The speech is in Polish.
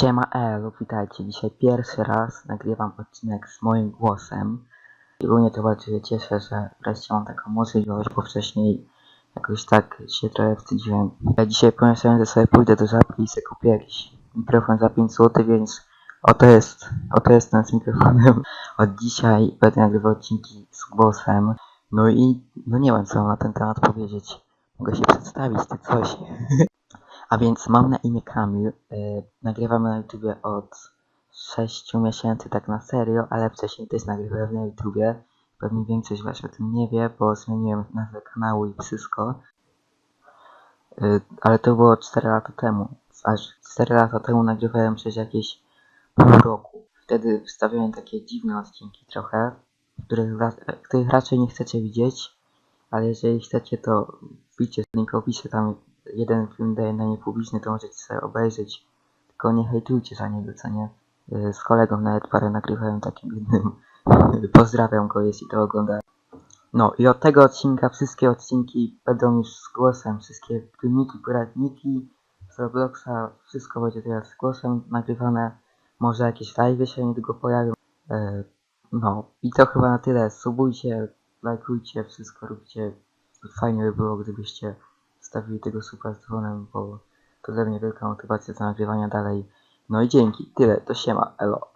Siema Elo, witajcie. Dzisiaj pierwszy raz nagrywam odcinek z moim głosem. Ogólnie to bardzo się cieszę, że wreszcie mam taką możliwość, bo wcześniej jakoś tak się trochę wstydziłem. Ja dzisiaj pomyślałem, że sobie pójdę do żabki i sobie kupię jakiś mikrofon za 5 zł, więc oto jest, oto jest ten z mikrofonem. Od dzisiaj będę nagrywał odcinki z głosem. No i no nie wiem co mam na ten temat powiedzieć. Mogę się przedstawić, ty coś. A więc mam na imię Kamil. Yy, nagrywamy na YouTubie od 6 miesięcy tak na serio, ale wcześniej też nagrywałem na YouTubie. Pewnie większość was o tym nie wie, bo zmieniłem nazwę kanału i wszystko. Yy, ale to było 4 lata temu. Aż 4 lata temu nagrywałem przez jakieś pół roku. Wtedy wstawiałem takie dziwne odcinki trochę, których, których raczej nie chcecie widzieć. Ale jeżeli chcecie, to wbijcie link opisie, tam jeden film daje na nie publiczny, to możecie sobie obejrzeć. Tylko nie hejtujcie za niego, co nie? Y, Z kolegą nawet parę nagrywałem takim jednym. Pozdrawiam go, jeśli to ogląda. No i od tego odcinka wszystkie odcinki będą już z głosem. Wszystkie filmiki, poradniki z Robloxa, wszystko będzie teraz z głosem nagrywane. Może jakieś live się niedługo pojawią. E, no i to chyba na tyle. Subujcie, lajkujcie, wszystko róbcie. Fajnie by było, gdybyście stawili tego supa z dzwonem, bo to dla mnie wielka motywacja do nagrywania dalej. No i dzięki, tyle, to siema, elo.